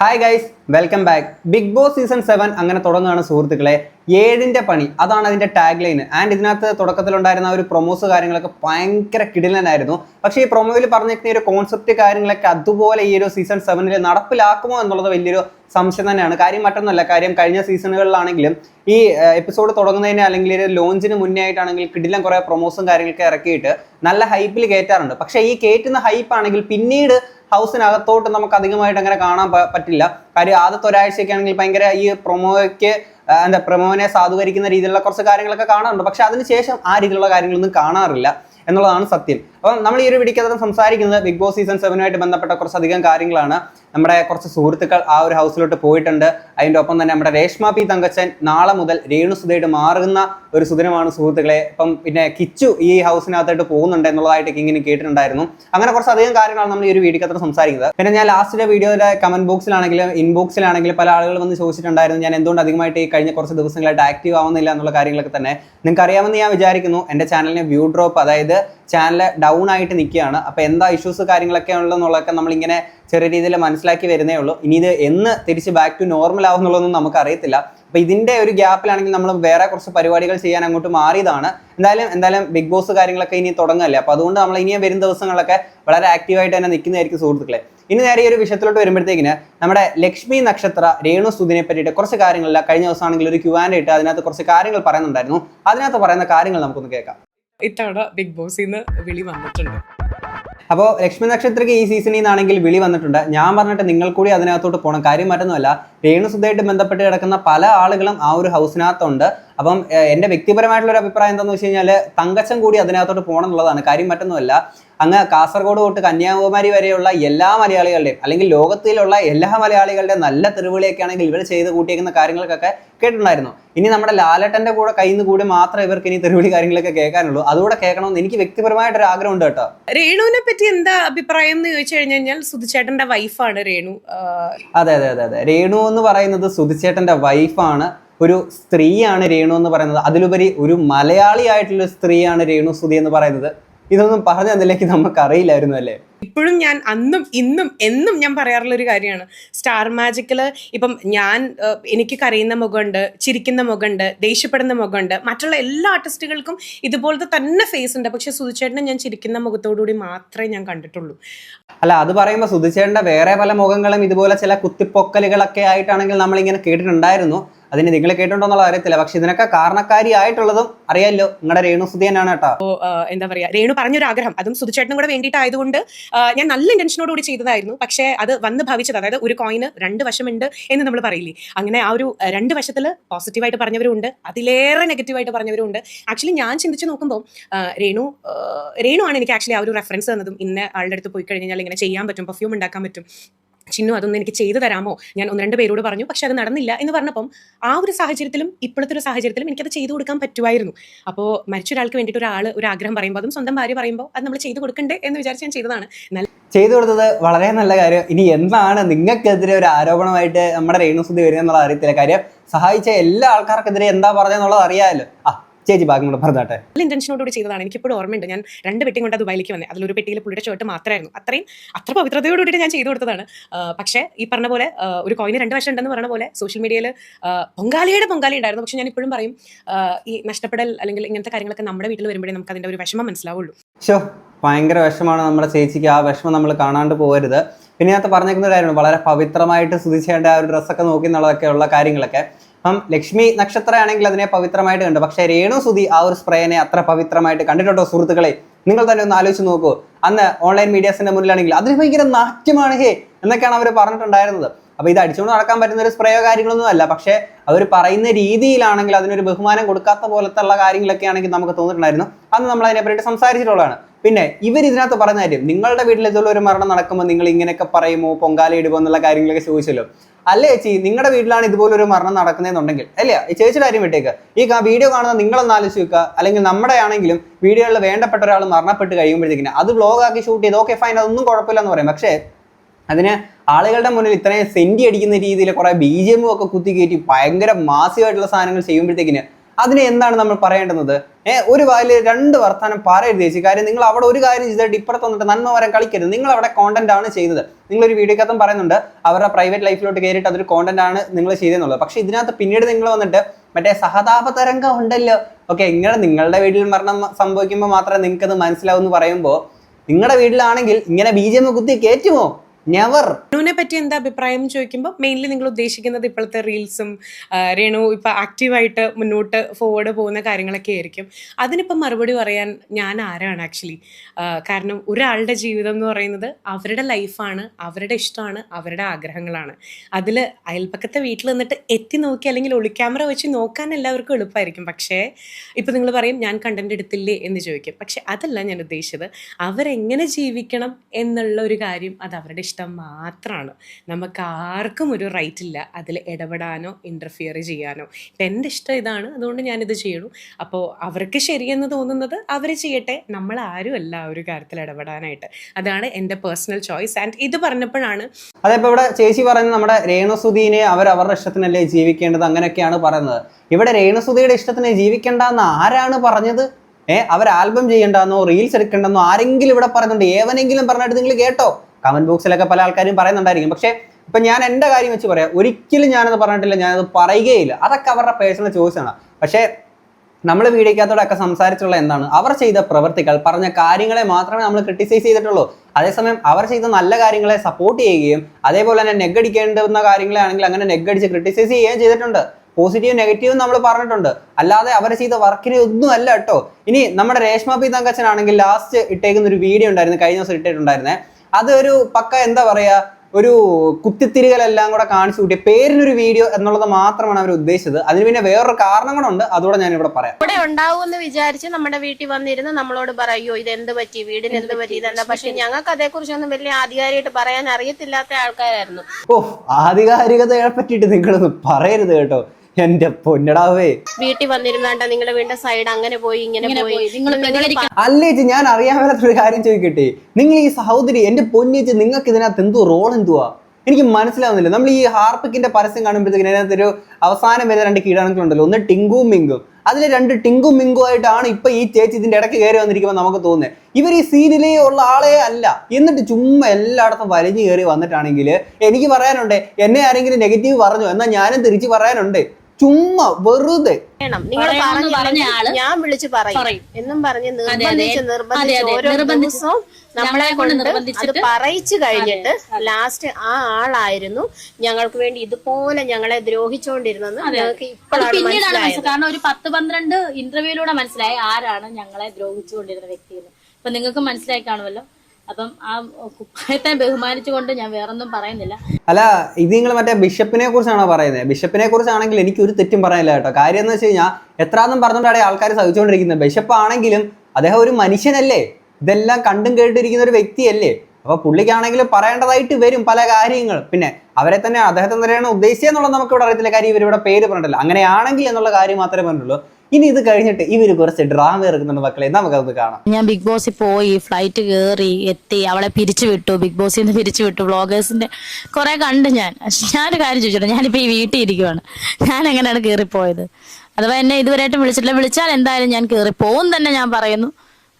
Hi guys welcome back Bigg Boss season seven അങ്ങനെ തുടങ്ങുകയാണ് സുഹൃത്തുക്കളെ. ഏഴിന്റെ പണി അതാണ് അതിന്റെ ടാഗ് ലൈൻ ആൻഡ് ഇതിനകത്ത് തുടക്കത്തിലുണ്ടായിരുന്ന ഒരു പ്രൊമോസ് കാര്യങ്ങളൊക്കെ ഭയങ്കര കിടിലനായിരുന്നു. പക്ഷേ ഈ പ്രൊമോയിൽ പറഞ്ഞിരിക്കുന്ന ഒരു കോൺസെപ്റ്റ് കാര്യങ്ങളൊക്കെ അതുപോലെ ഈ ഒരു സീസൺ സെവനിൽ നടപ്പിലാക്കുമോ എന്നുള്ളത് വലിയൊരു സംശയം തന്നെയാണ്. കാര്യം മറ്റൊന്നുമല്ല കാര്യം കഴിഞ്ഞ സീസണുകളിലാണെങ്കിലും ഈ എപ്പിസോഡ് തുടങ്ങുന്നതിന് അല്ലെങ്കിൽ ഒരു ലോഞ്ചിന് മുന്നേ ആയിട്ടാണെങ്കിൽ കിടിലം കുറേ പ്രൊമോസും കാര്യങ്ങളൊക്കെ ഇറക്കിയിട്ട് നല്ല ഹൈപ്പിൽ കയറ്റാറുണ്ട് പക്ഷേ ഈ കയറ്റുന്ന ഹൈപ്പ് ആണെങ്കിൽ പിന്നീട് ഹൗസിനകത്തോട്ട് നമുക്ക് അധികമായിട്ട് അങ്ങനെ കാണാൻ പറ്റില്ല. കാര്യം ആദ്യത്തെ ഒരാഴ്ചയൊക്കെ ആണെങ്കിൽ ഭയങ്കര ഈ പ്രൊമോയ്ക്ക് എന്താ പ്രൊമോനെ സാധൂകരിക്കുന്ന രീതിയിലുള്ള കുറച്ച് കാര്യങ്ങളൊക്കെ കാണാറുണ്ട്. പക്ഷെ അതിനുശേഷം ആ രീതിയിലുള്ള കാര്യങ്ങളൊന്നും കാണാറില്ല എന്നുള്ളതാണ് സത്യം. അപ്പം നമ്മൾ ഈ ഒരു വീഡിയോക്കകത്ത് സംസാരിക്കുന്നത് ബിഗ് ബോസ് സീസൺ സെവനുമായിട്ട് ബന്ധപ്പെട്ട കുറച്ചധികം കാര്യങ്ങളാണ്. നമ്മുടെ കുറച്ച് സുഹൃത്തുക്കൾ ആ ഒരു ഹൗസിലോട്ട് പോയിട്ടുണ്ട്. അതിന്റെ ഒപ്പം തന്നെ നമ്മുടെ രേഷ്മ പി തങ്കച്ചൻ നാളെ മുതൽ രേണു സുധയായിട്ട് മാറുന്ന ഒരു സുദിനമാണ് സുഹൃത്തുക്കളെ. ഇപ്പം പിന്നെ കിച്ചു ഈ ഹൗസിനകത്തായിട്ട് പോകുന്നുണ്ട് എന്നുള്ളതായിട്ട് ഇങ്ങനെ കേട്ടിട്ടുണ്ടായിരുന്നു. അങ്ങനെ കുറച്ചധികം കാര്യങ്ങളാണ് നമ്മൾ ഈ ഒരു വീഡിയോക്കകത്ത് സംസാരിക്കുന്നത്. പിന്നെ ഞാൻ ലാസ്റ്റിലെ വീഡിയോയുടെ കമന്റ് ബോക്സിലാണെങ്കിലും ഇൻബോക്സിലാണെങ്കിലും പല ആളുകൾ വന്ന് ചോദിച്ചിട്ടുണ്ടായിരുന്നു. ഞാൻ എന്തുകൊണ്ട് അധികമായിട്ട് ഈ കഴിഞ്ഞ കുറച്ച് ദിവസങ്ങളായിട്ട് ആക്റ്റീവ് ആവുന്നില്ല എന്നുള്ള കാര്യങ്ങളൊക്കെ തന്നെ. നിങ്ങൾക്ക് അറിയാമെന്ന് ഞാൻ വിചാരിക്കുന്നു. എന്റെ ചാനലിനെ വ്യൂ ഡ്രോപ്പ് അതായത് ചാനൽ ഡൗൺ ആയിട്ട് നിൽക്കുകയാണ്. അപ്പോൾ എന്താ ഇഷ്യൂസ് കാര്യങ്ങളൊക്കെ ഉള്ളതെന്നുള്ളതൊക്കെ നമ്മളിങ്ങനെ ചെറിയ രീതിയിൽ മനസ്സിലാക്കി വരുന്നേ ഉള്ളൂ. ഇനി ഇത് എന്ന് തിരിച്ച് ബാക്ക് ടു നോർമൽ ആവുന്നുള്ളതൊന്നും നമുക്ക് അറിയത്തില്ല അപ്പോൾ ഇതിന്റെ ഒരു ഗ്യാപ്പിലാണെങ്കിൽ നമ്മൾ വേറെ കുറച്ച് പരിപാടികൾ ചെയ്യാൻ അങ്ങോട്ട് മാറിയതാണ്. എന്തായാലും എന്തായാലും ബിഗ് ബോസ് കാര്യങ്ങളൊക്കെ ഇനി തുടങ്ങല്ലേ? അപ്പോൾ അതുകൊണ്ട് നമ്മൾ ഇനിയും വരും ദിവസങ്ങളൊക്കെ വളരെ ആക്റ്റീവായിട്ട് തന്നെ നിൽക്കുന്നതായിരിക്കും സുഹൃത്തുക്കളെ. ഇനി നേരെ ഈ ഒരു വിഷയത്തിലോട്ട് വരുമ്പോഴത്തേക്കിന് നമ്മുടെ ലക്ഷ്മി നക്ഷത്ര രേണു സുദിനെ പറ്റിയിട്ട് കുറച്ച് കാര്യങ്ങളില്ല കഴിഞ്ഞ ദിവസമാണെങ്കിൽ ഒരു ക്യൂ ആൻഡ് ഇട്ട് അതിനകത്ത് കുറച്ച് കാര്യങ്ങൾ പറയുന്നുണ്ടായിരുന്നു. അതിനകത്ത് പറയുന്ന കാര്യങ്ങൾ നമുക്കൊന്ന് കേൾക്കാം. ഇത്തവണ ബിഗ് ബോസിൽ നിന്ന് വിളി വന്നിട്ടുണ്ട്. അപ്പോൾ ലക്ഷ്മി നക്ഷത്രയ്ക്ക് ഈ സീസണിൽ നിന്നാണെങ്കിൽ വിളി വന്നിട്ടുണ്ട്. ഞാൻ പറഞ്ഞിട്ട് നിങ്ങൾ കൂടി അതിനകത്തോട്ട് പോകണം കാര്യം മറ്റൊന്നുമല്ല രേണുസുദ്ധയായിട്ട് ബന്ധപ്പെട്ട് കിടക്കുന്ന പല ആളുകളും ആ ഒരു ഹൗസിനകത്തുണ്ട് അപ്പം എന്റെ വ്യക്തിപരമായിട്ടുള്ള ഒരു അഭിപ്രായം എന്താണെന്ന് വെച്ച് കഴിഞ്ഞാൽ തങ്കച്ചൻ കൂടി അതിനകത്തോട്ട് പോകണം എന്നുള്ളതാണ്. കാര്യം മറ്റൊന്നുമല്ല അങ്ങ് കാസർഗോഡ് തൊട്ട് കന്യാകുമാരി വരെയുള്ള എല്ലാ മലയാളികളുടെയും അല്ലെങ്കിൽ ലോകത്തിലുള്ള എല്ലാ മലയാളികളുടെയും നല്ല തെരുവിളിയൊക്കെ ആണെങ്കിൽ ഇവർ ചെയ്ത് കൂട്ടിയേക്കുന്ന കാര്യങ്ങൾക്കൊക്കെ കേട്ടിട്ടുണ്ടായിരുന്നു. ഇനി നമ്മുടെ ലാലട്ടന്റെ കൂടെ കയ്യിൽ നിന്ന് കൂടി മാത്രമേ ഇവർക്ക് ഇനി തെരുവിളി കാര്യങ്ങളൊക്കെ കേൾക്കാനുള്ളൂ. അതുകൂടെ കേൾക്കണമെന്ന് എനിക്ക് വ്യക്തിപരമായിട്ടൊരു ആഗ്രഹമുണ്ട് കേട്ടോ. രേണുവിനെ പറ്റി എന്താ അഭിപ്രായം എന്ന് ചോദിച്ചു കഴിഞ്ഞു കഴിഞ്ഞാൽ സുധിച്ചേട്ടന്റെ വൈഫാണ് രേണു. അതെ അതെ അതെ അതെ. രേണു എന്ന് പറയുന്നത് സുധിച്ചേട്ടന്റെ വൈഫാണ് ഒരു സ്ത്രീയാണ് രേണു എന്ന് പറയുന്നത്. അതിലുപരി ഒരു മലയാളി ആയിട്ടുള്ള സ്ത്രീയാണ് രേണു സുധി എന്ന് പറയുന്നത്. ഇതൊന്നും പറഞ്ഞു നമുക്ക് അറിയില്ലായിരുന്നു അല്ലേ? ഇപ്പോഴും ഞാൻ അന്നും ഇന്നും എന്നും ഞാൻ പറയാറുള്ള ഒരു കാര്യമാണ്. സ്റ്റാർ മാജിക്കിൽ ഇപ്പം ഞാൻ എനിക്ക് കരയുന്ന മുഖമുണ്ട് ചിരിക്കുന്ന മുഖമുണ്ട് ദേഷ്യപ്പെടുന്ന മുഖമുണ്ട്. മറ്റുള്ള എല്ലാ ആർട്ടിസ്റ്റുകൾക്കും ഇതുപോലത്തെ തന്നെ ഫേസ് ഉണ്ട്. പക്ഷെ സുധിച്ചേട്ടനെ ഞാൻ ചിരിക്കുന്ന മുഖത്തോടുകൂടി മാത്രമേ ഞാൻ കണ്ടിട്ടുള്ളൂ. അല്ല അത് പറയുമ്പോൾ സുധിച്ചേട്ടന്റെ വേറെ പല മുഖങ്ങളും ഇതുപോലെ ചില കുത്തിപ്പൊക്കലുകളൊക്കെ ആയിട്ടാണെങ്കിൽ നമ്മളിങ്ങനെ കേട്ടിട്ടുണ്ടായിരുന്നു. അതിന് നിങ്ങൾ കേട്ടിട്ടുണ്ടോ എന്നുള്ള അറിയത്തില്ല. പക്ഷെ ഇതിനൊക്കെ കാരണക്കാരി ആയിട്ടുള്ളതും അറിയാമല്ലോ നിങ്ങളുടെ രേണു സുധിയനാണ് കേട്ടോ. എന്താ പറയാ? രേണു പറഞ്ഞൊരു ആഗ്രഹം അതും സുധിച്ചേട്ടനും കൂടെ വേണ്ടിയിട്ടായതുകൊണ്ട് ഞാൻ നല്ല ഇന്റൻഷനോട് കൂടി ചെയ്തതായിരുന്നു. പക്ഷേ അത് വന്ന് ഭവിച്ചത് അതായത് ഒരു കോയിന് രണ്ട് വശമുണ്ട് എന്ന് നമ്മൾ പറയില്ലേ. അങ്ങനെ ആ ഒരു രണ്ട് വശത്തിൽ പോസിറ്റീവായിട്ട് പറഞ്ഞവരുണ്ട് അതിലേറെ നെഗറ്റീവായിട്ട് പറഞ്ഞവരുണ്ട് ആക്ച്വലി ഞാൻ ചിന്തിച്ച് നോക്കുമ്പോൾ രേണു രേണു ആണ് എനിക്ക് ആക്ച്വലി ആ ഒരു റെഫറൻസ് തന്നതും. ഇന്ന ആളുടെ അടുത്ത് പോയി കഴിഞ്ഞാൽ ഇങ്ങനെ ചെയ്യാൻ പറ്റും പെർഫ്യൂം ഉണ്ടാക്കാൻ പറ്റും. ചിന്നു അതൊന്നും എനിക്ക് ചെയ്തു തരാമോ? ഞാൻ ഒന്ന് രണ്ട് പേരോട് പറഞ്ഞു. പക്ഷെ അത് നടന്നില്ല എന്ന് പറഞ്ഞപ്പം ആ ഒരു സാഹചര്യത്തിലും ഇപ്പോഴത്തെ ഒരു സാഹചര്യത്തിലും എനിക്കത് ചെയ്തു കൊടുക്കാൻ പറ്റുമായിരുന്നു. അപ്പോൾ മരിച്ചൊരാൾക്ക് വേണ്ടിയിട്ട് ഒരാൾ ഒരു ആഗ്രഹം പറയുമ്പോൾ അതും സ്വന്തം ഭാര്യ പറയുമ്പോൾ അത് നമ്മൾ ചെയ്തു കൊടുക്കണ്ടേ എന്ന് വിചാരിച്ച് ഞാൻ ചെയ്തതാണ്. ചെയ്തു കൊടുത്തത് വളരെ നല്ല കാര്യം. ഇനി എന്താണ് നിങ്ങൾക്കെതിരെ ഒരു ആരോപണമായിട്ട് നമ്മുടെ രേണുസുദ്ധി വരിക എന്നുള്ളത് അറിയത്തില്ല. കാര്യം സഹായിച്ച എല്ലാ ആൾക്കാർക്കെതിരെ എന്താ പറഞ്ഞെന്നുള്ളത് അറിയാമല്ലോ. ആ ചേച്ചി ഭാഗം കൂടെ പറഞ്ഞാട്ടെ. നല്ല ഇന്റൻഷനോടുകൂടി ചെയ്തതാണ്. എനിക്കിപ്പോഴും ഓർമ്മയുണ്ട്. ഞാൻ രണ്ട് പെട്ടി കൊണ്ട് ദുബായിലേക്ക് വന്നത് അതിലൊരു പെട്ടിയിൽ പുള്ളിയുടെ ഷർട്ട് മാത്രമായിരുന്നു അത്രയും അത്ര പവിത്രതയോടുകൂടി ഞാൻ ചെയ്തു കൊടുത്തതാണ്. പക്ഷേ ഈ പറഞ്ഞ പോലെ ഒരു കോയിന് രണ്ട് വശം ഉണ്ടെന്ന് പറഞ്ഞ പോലെ സോഷ്യൽ മീഡിയയിൽ പൊങ്കാലിയുടെ പൊങ്കാലി ഉണ്ടായിരുന്നു. പക്ഷെ ഞാൻ ഇപ്പോഴും പറയും ഈ നഷ്ടപ്പെടൽ അല്ലെങ്കിൽ ഇങ്ങനത്തെ കാര്യങ്ങളൊക്കെ നമ്മുടെ വീട്ടിൽ വരുമ്പോഴേ നമുക്ക് അതിന്റെ ഒരു വിഷമം മനസ്സിലാവുള്ളൂ. ഷോ ഭയങ്കര വിഷമാണ് നമ്മുടെ ചേച്ചിക്ക് ആ വിഷമം നമ്മൾ കാണാണ്ട് പോകരുത്. പിന്നെ അതിനകത്ത് പറഞ്ഞേക്കുന്ന കാര്യമാണ് വളരെ പവിത്രമായിട്ട് സ്തുതിച്ചേണ്ട ആ ഒരു ഡ്രസ്സൊക്കെ നോക്കി എന്നുള്ളതൊക്കെ ഉള്ള കാര്യങ്ങളൊക്കെ. അപ്പം ലക്ഷ്മി നക്ഷത്രമാണെങ്കിൽ അതിനെ പവിത്രമായിട്ട് കണ്ടു. പക്ഷേ രേണു സുതി ആ ഒരു സ്പ്രേനെ അത്ര പവിത്രമായിട്ട് കണ്ടിട്ടുണ്ടോ സുഹൃത്തുക്കളെ? നിങ്ങൾ തന്നെ ഒന്ന് ആലോചിച്ച് നോക്കൂ. അന്ന് ഓൺലൈൻ മീഡിയാസിന്റെ മുന്നിലാണെങ്കിൽ അതിന് ഭയങ്കര നാട്യമാണ് ഹേ എന്നൊക്കെയാണ് അവർ പറഞ്ഞിട്ടുണ്ടായിരുന്നത്. അപ്പൊ ഇത് അടിച്ചുകൊണ്ട് നടക്കാൻ പറ്റുന്ന ഒരു സ്പ്രേയോ കാര്യങ്ങളൊന്നും അല്ല. പക്ഷേ അവർ പറയുന്ന രീതിയിലാണെങ്കിൽ അതിനൊരു ബഹുമാനം കൊടുക്കാത്ത പോലത്തെ ഉള്ള കാര്യങ്ങളൊക്കെ ആണെങ്കിൽ നമുക്ക് തോന്നിയിട്ടുണ്ടായിരുന്നു. അന്ന് നമ്മൾ അതിനെ പറ്റി സംസാരിച്ചിട്ടുള്ളതാണ്. പിന്നെ ഇവർ ഇതിനകത്ത് പറഞ്ഞ കാര്യം നിങ്ങളുടെ വീട്ടിൽ ഇതുള്ള ഒരു മരണം നടക്കുമ്പോൾ നിങ്ങൾ ഇങ്ങനെയൊക്കെ പറയുമോ പൊങ്കാല ഇടുമോ എന്നുള്ള കാര്യങ്ങളൊക്കെ ചോദിച്ചല്ലോ. അല്ലേ ചേച്ചി നിങ്ങളുടെ വീട്ടിലാണ് ഇതുപോലെ ഒരു മരണം നടക്കുന്നതെന്നുണ്ടെങ്കിൽ അല്ലേ? ചേച്ചിയുടെ കാര്യം വിട്ടേക്ക്. ഈ വീഡിയോ കാണുന്ന നിങ്ങളൊന്ന് ആലോചിച്ച് വെക്കുക അല്ലെങ്കിൽ നമ്മുടെ ആണെങ്കിലും വീഡിയോയിൽ വേണ്ടപ്പെട്ട ഒരാൾ മരണപ്പെട്ട് കഴിയുമ്പോഴത്തേക്കിന് അത് വ്ലോഗ് ആക്കി ഷൂട്ട് ചെയ്ത് ഓക്കെ ഫൈൻ അതൊന്നും കുഴപ്പമില്ല എന്ന് പറയും. പക്ഷേ അതിന് ആളുകളുടെ മുന്നിൽ ഇത്രയും സെന്റി അടിക്കുന്ന രീതിയിൽ കുറേ ബി ജി എമ്മും ഒക്കെ കുത്തി കയറ്റി ഭയങ്കര മാസികമായിട്ടുള്ള സാധനങ്ങൾ ചെയ്യുമ്പോഴത്തേക്കിന് അതിന് എന്താണ് നമ്മൾ പറയേണ്ടുന്നത്? ഏഹ് ഒരു വായിൽ രണ്ട് വർത്താനം പറയരുത് ചേച്ചി. കാര്യം നിങ്ങൾ അവിടെ ഒരു കാര്യം ചെയ്തിട്ട് ഇപ്പുറത്ത് വന്നിട്ട് നന്മ വരാൻ കളിക്കരുത്. നിങ്ങൾ അവിടെ കോണ്ടന്റ് ആണ് ചെയ്യുന്നത്. നിങ്ങൾ ഒരു വീഡിയോക്കകത്തും പറയുന്നുണ്ട് അവരുടെ പ്രൈവറ്റ് ലൈഫിലോട്ട് കയറിയിട്ട് അതൊരു കോണ്ടന്റ് ആണ് നിങ്ങൾ ചെയ്തെന്നുള്ളത് പക്ഷെ ഇതിനകത്ത് പിന്നീട് നിങ്ങൾ വന്നിട്ട് മറ്റേ സഹതാപ തരംഗം ഉണ്ടല്ലോ. ഓക്കെ ഇങ്ങനെ നിങ്ങളുടെ വീട്ടിൽ മരണം സംഭവിക്കുമ്പോൾ മാത്രമേ നിങ്ങൾക്കത് മനസ്സിലാവൂ എന്ന് പറയുമ്പോൾ നിങ്ങളുടെ വീട്ടിലാണെങ്കിൽ ഇങ്ങനെ ബി ജെ എം കുത്തി കയറ്റുമോ? നെവർ രേണുവിനെ പറ്റി എന്താ അഭിപ്രായം ചോദിക്കുമ്പോൾ മെയിൻലി നിങ്ങൾ ഉദ്ദേശിക്കുന്നത് ഇപ്പോഴത്തെ റീൽസും രേണു ഇപ്പം ആക്റ്റീവായിട്ട് മുന്നോട്ട് ഫോർവേഡ് പോകുന്ന കാര്യങ്ങളൊക്കെ ആയിരിക്കും. അതിനിപ്പം മറുപടി പറയാൻ ഞാൻ ആരാണ് ആക്ച്വലി കാരണം ഒരാളുടെ ജീവിതം എന്ന് പറയുന്നത് അവരുടെ ലൈഫാണ് അവരുടെ ഇഷ്ടമാണ് അവരുടെ ആഗ്രഹങ്ങളാണ്. അതിൽ അയൽപ്പക്കത്തെ വീട്ടിൽ നിന്നിട്ട് എത്തി നോക്കി അല്ലെങ്കിൽ ഒളിക്യാമറ വെച്ച് നോക്കാൻ എല്ലാവർക്കും എളുപ്പമായിരിക്കും പക്ഷേ ഇപ്പം നിങ്ങൾ പറയും ഞാൻ കണ്ടന്റ് എടുത്തില്ലേ? എന്ന് ചോദിക്കും. പക്ഷെ അതല്ല ഞാൻ ഉദ്ദേശിച്ചത്. അവരെങ്ങനെ ജീവിക്കണം എന്നുള്ള ഒരു കാര്യം അത് അവരുടെ ഇഷ്ടം മാത്രമാണ് നമുക്ക് ആർക്കും ഒരു റൈറ്റ് ഇല്ല അതിൽ ഇടപെടാനോ ഇന്റർഫിയർ ചെയ്യാനോ. ഇപ്പം എന്റെ ഇഷ്ടം ഇതാണ് അതുകൊണ്ട് ഞാനിത് ചെയ്യണു. അപ്പോൾ അവർക്ക് ശരിയെന്ന് തോന്നുന്നത് അവർ ചെയ്യട്ടെ നമ്മൾ ആരും അല്ല ഒരു കാര്യത്തിൽ ഇടപെടാനായിട്ട്. അതാണ് എന്റെ പേഴ്സണൽ ചോയ്സ് ആൻഡ് ഇത് പറഞ്ഞപ്പോഴാണ് അതേപ്പോ ഇവിടെ ചേച്ചി പറയുന്നത് നമ്മുടെ രേണുസുദീനെ അവർ അവരുടെ ഇഷ്ടത്തിനല്ലേ ജീവിക്കേണ്ടത് അങ്ങനെയൊക്കെയാണ് പറയുന്നത്. ഇവിടെ രേണുസുദിയുടെ ഇഷ്ടത്തിന് ജീവിക്കേണ്ടെന്ന് ആരാണ് പറഞ്ഞത്? ഏഹ് അവർ ആൽബം ചെയ്യണ്ടെന്നോ റീൽസ് എടുക്കണ്ടെന്നോ ആരെങ്കിലും ഇവിടെ പറയുന്നുണ്ട്. ഏവനെങ്കിലും പറഞ്ഞിട്ട് നിങ്ങൾ കേട്ടോ. കമന്റ് ബോക്സിലൊക്കെ പല ആൾക്കാരും പറയുന്നുണ്ടായിരിക്കും. പക്ഷേ ഇപ്പൊ ഞാൻ എന്റെ കാര്യം വെച്ച് പറയാം. ഒരിക്കലും ഞാനത് പറഞ്ഞിട്ടില്ല ഞാനത് പറയുകയില്ല. അതൊക്കെ അവരുടെ പേഴ്സണൽ ചോയ്സ് ആണ്. പക്ഷേ നമ്മൾ വീഡിയോക്കകത്തോടൊക്കെ സംസാരിച്ചുള്ള എന്താണ്? അവർ ചെയ്ത പ്രവൃത്തികൾ പറഞ്ഞ കാര്യങ്ങളെ മാത്രമേ നമ്മൾ ക്രിട്ടിസൈസ് ചെയ്തിട്ടുള്ളൂ. അതേസമയം അവർ ചെയ്ത നല്ല കാര്യങ്ങളെ സപ്പോർട്ട് ചെയ്യുകയും അതേപോലെ തന്നെ നെഗടിക്കേണ്ടുന്ന കാര്യങ്ങളെ ആണെങ്കിൽ അങ്ങനെ നെഗടിച്ച് ക്രിട്ടിസൈസ് ചെയ്യുകയും ചെയ്തിട്ടുണ്ട്. പോസിറ്റീവ് നെഗറ്റീവും നമ്മൾ പറഞ്ഞിട്ടുണ്ട്. അല്ലാതെ അവർ ചെയ്ത വർക്കിനെ ഒന്നും അല്ല കേട്ടോ. ഇനി നമ്മുടെ രേഷ്മ പി തങ്കച്ചനാണെങ്കിൽ ലാസ്റ്റ് ഇട്ടേക്കുന്ന ഒരു വീഡിയോ ഉണ്ടായിരുന്നു കഴിഞ്ഞ ദിവസം ഇട്ടിട്ടുണ്ടായിരുന്നേ. അതൊരു പക്ക എന്താ പറയാ ഒരു കുത്തിത്തിരികളെല്ലാം കൂടെ കാണിച്ചു കൂട്ടിയ പേരിനൊരു വീഡിയോ എന്നുള്ളത് മാത്രമാണ് അവർ ഉദ്ദേശിച്ചത്. അതിന് പിന്നെ വേറൊരു കാരണം കൂടെ ഉണ്ട് അതോടെ ഞാൻ ഇവിടെ പറയാം. ഇവിടെ ഉണ്ടാവുമെന്ന് വിചാരിച്ച് നമ്മുടെ വീട്ടിൽ വന്നിരുന്ന് നമ്മളോട് പറയോ ഇത് എന്ത് പറ്റി? വീടിന് എന്ത് പറ്റി? ഇതെന്താ? പക്ഷെ ഞങ്ങൾക്ക് അതേക്കുറിച്ചൊന്നും വലിയ ആധികാരികമായിട്ട് പറയാൻ അറിയത്തില്ലാത്ത ആൾക്കാരായിരുന്നു. ഓ ആധികാരികതയെ പറ്റിയിട്ട് നിങ്ങളൊന്നും പറയരുത് കേട്ടോ. എന്റെ പൊന്നടാവേ. വീട്ടിൽ വന്നിരുന്നാണ്ട നിങ്ങളുടെ വീടിന്റെ സൈഡ് അങ്ങനെ പോയി ഇങ്ങനെ പോയി. അല്ലേച്ചി ഞാൻ അറിയാൻ ഒരു കാര്യം ചോദിക്കട്ടെ. നിങ്ങൾ ഈ സഹോദരി എന്റെ പൊന്നേച്ചി നിങ്ങൾക്ക് ഇതിനകത്ത് എന്തോ റോൾ എന്തുവാ? എനിക്ക് മനസ്സിലാവുന്നില്ല. നമ്മൾ ഈ ഹാർപ്പിക്കിന്റെ പരസ്യം കാണുമ്പോഴത്തേക്കും അതിനകത്ത് ഒരു അവസാനം വരെ രണ്ട് കീടാണുക്കളുണ്ടല്ലോ ഒന്ന് ടിങ്കും മിങ്കും. അതിലെ രണ്ട് ടിങ്കും മിങ്കും ആയിട്ടാണ് ഇപ്പൊ ഈ ചേച്ചി ഇതിന്റെ ഇടയ്ക്ക് കയറി വന്നിരിക്കുമ്പോൾ നമുക്ക് തോന്നുന്നത് ഇവർ ഈ സീനിലേ ഉള്ള ആളെ അല്ല. എന്നിട്ട് ചുമ്മാ എല്ലായിടത്തും വലിഞ്ഞു കയറി വന്നിട്ടാണെങ്കിൽ എനിക്ക് പറയാനുണ്ട് എന്നെ ആരെങ്കിലും നെഗറ്റീവ് പറഞ്ഞു എന്നാൽ ഞാനും തിരിച്ചു പറയാനുണ്ട്. ചുമ്മാ വെറുതെ നിങ്ങൾ ഞാൻ വിളിച്ച് പറയും. എന്നും പറഞ്ഞ്. നിർബന്ധിച്ച് നിർബന്ധിച്ച് ഓരോ ദിവസവും നമ്മളെ കൊണ്ട് അത് നിർബന്ധിച്ചിട്ട് പറയിച്ചു കഴിഞ്ഞിട്ട് ലാസ്റ്റ് ആ ആളായിരുന്നു. ഞങ്ങൾക്ക് വേണ്ടി ഇതുപോലെ ഞങ്ങളെ ദ്രോഹിച്ചുകൊണ്ടിരുന്നത് ഞങ്ങൾക്ക് ഇപ്പോഴാണ് മനസ്സിലായത്. കാരണം ഒരു പത്ത് പന്ത്രണ്ട് ഇന്റർവ്യൂയിലൂടെ മനസ്സിലായി ആരാണ് ഞങ്ങളെ ദ്രോഹിച്ചുകൊണ്ടിരുന്ന വ്യക്തി എന്ന് അപ്പൊ നിങ്ങൾക്ക് മനസ്സിലായി കാണുമല്ലോ. അപ്പം ആ കുപ്പായത്തെ ബഹുമാനിച്ചുകൊണ്ട് ഞാൻ വേറൊന്നും പറയുന്നില്ല. അല്ല ഇത് നിങ്ങൾ മറ്റേ ബിഷപ്പിനെ കുറിച്ചാണോ പറയുന്നത് ബിഷപ്പിനെ കുറിച്ചാണെങ്കിൽ എനിക്ക് ഒരു തെറ്റും പറയാനില്ല കേട്ടോ. കാര്യം എന്ന് വെച്ച് കഴിഞ്ഞാൽ എത്രാന്നും പറഞ്ഞുകൊണ്ടാണ് ആൾക്കാർ സഹിച്ചുകൊണ്ടിരിക്കുന്നത് ബിഷപ്പ് ആണെങ്കിലും അദ്ദേഹം ഒരു മനുഷ്യനല്ലേ? ഇതെല്ലാം കണ്ടും കേട്ടിരിക്കുന്ന ഒരു വ്യക്തിയല്ലേ? അപ്പൊ പുള്ളിക്കാണെങ്കിലും പറയേണ്ടതായിട്ട് വരും പല കാര്യങ്ങൾ. പിന്നെ അവരെ തന്നെ അദ്ദേഹത്തെ തന്നെയാണ് ഉദ്ദേശിച്ചെന്നുള്ളത് നമുക്ക് ഇവിടെ അറിയത്തില്ല. കാര്യം ഇവരിവിടെ പേര് പറഞ്ഞിട്ടില്ല. അങ്ങനെയാണെങ്കിൽ എന്നുള്ള കാര്യം മാത്രമേ പറഞ്ഞുള്ളൂ. ഇനി ഇത് കഴിഞ്ഞിട്ട് ഇവർ കുറച്ച് ഡ്രാമ ഇറക്കുന്നുണ്ട് മക്കളെ. നമുക്കത് കാണാം. ഞാൻ ബിഗ് ബോസിൽ പോയി ഫ്ലൈറ്റ് കയറി എത്തി അവളെ പിരിച്ചു വിട്ടു. ബിഗ് ബോസിൽ നിന്ന് പിരിച്ചു വിട്ടു. വ്ളോഗേഴ്സിന്റെ കുറെ കണ്ട് ഞാൻ. ഞാനൊരു കാര്യം ചോദിച്ചോട്ടെ? ഞാനിപ്പോ ഈ വീട്ടിൽ ഇരിക്കുവാണ്. ഞാൻ എങ്ങനെയാണ് കയറിപ്പോയത് അഥവാ എന്നെ ഇതുവരെയായിട്ടും വിളിച്ചിട്ടില്ല. വിളിച്ചാൽ എന്തായാലും ഞാൻ കയറി പോകും തന്നെ ഞാൻ പറയുന്നു.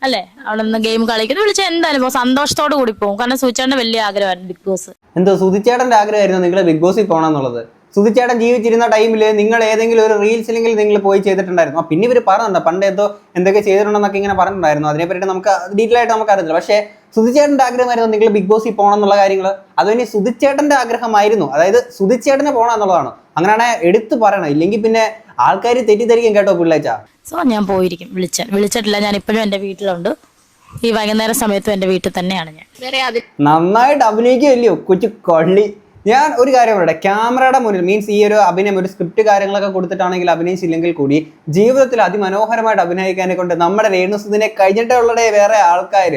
അല്ലേ? അവിടെ നിന്ന് ഗെയിം കളിക്കുന്നു. വിളിച്ചാൽ എന്തായാലും പോകും. സന്തോഷത്തോടു കൂടി പോകും. കാരണം സൂചിച്ചാണ്ട് വലിയ ആഗ്രഹമായിരുന്നു ബിഗ് ബോസ് എന്തോ സുധിച്ചേട്ടന്റെ ആഗ്രഹമായിരുന്നു നിങ്ങളെ ബിഗ് ബോസിൽ പോകണം എന്നുള്ളത്. സുധിച്ചേട്ടൻ ജീവിച്ചിരുന്ന ടൈമിൽ നിങ്ങൾ ഏതെങ്കിലും ഒരു റീൽസിലെങ്കിൽ നിങ്ങൾ പോയി ചെയ്തിട്ടുണ്ടായിരുന്നു. ആ പിന്നെ ഇവർ പറഞ്ഞിട്ടുണ്ട്. പണ്ട് എന്തോ എന്തൊക്കെ ചെയ്തിട്ടുണ്ടെന്നൊക്കെ ഇങ്ങനെ പറഞ്ഞിട്ടുണ്ടായിരുന്നു. അതിനെപ്പറ്റി നമുക്ക് ഡീറ്റെയിൽ ആയിട്ട് നമുക്ക് അറിയത്തില്ല. പക്ഷേ സുധിച്ചേട്ടന്റെ ആഗ്രഹമായിരുന്നു നിങ്ങൾ ബിഗ് ബോസിൽ പോകണം എന്നുള്ള കാര്യങ്ങൾ അത് ഇനി സുധിച്ചേട്ടന്റെ ആഗ്രഹമായിരുന്നു. അതായത് സുധിച്ചേട്ടനെ പോകണം എന്നുള്ളതാണ്. അങ്ങനെയാണെ എടുത്ത് പറയണം. ഇല്ലെങ്കിൽ പിന്നെ ആൾക്കാർ തെറ്റിദ്ധരിക്കും കേട്ടോ പിള്ളേച്ച. സോ ഞാൻ പോയിരിക്കും. വിളിച്ചാൽ വിളിച്ചിട്ടില്ല. ഞാൻ ഇപ്പോഴും എന്റെ വീട്ടിലുണ്ട്. ഈ വൈകുന്നേര സമയത്തും എന്റെ വീട്ടിൽ തന്നെയാണ് ഞാൻ. നന്നായിട്ട് അഭിനയിക്കുകയല്ലയോ? കൊച്ചു കൊള്ളി. ഞാൻ ഒരു കാര്യം പറയട്ടെ. ക്യാമറയുടെ മുന്നിൽ മീൻസ് ഈ ഒരു അഭിനയം ഒരു സ്ക്രിപ്റ്റ് കാര്യങ്ങളൊക്കെ കൊടുത്തിട്ടാണെങ്കിൽ അഭിനയിച്ചില്ലെങ്കിൽ കൂടി ജീവിതത്തിൽ അതിമനോഹരമായിട്ട് അഭിനയിക്കാനെ കൊണ്ട് നമ്മുടെ രേണുസുദിനെ കഴിഞ്ഞിട്ടുള്ളടേ വേറെ ആൾക്കാർ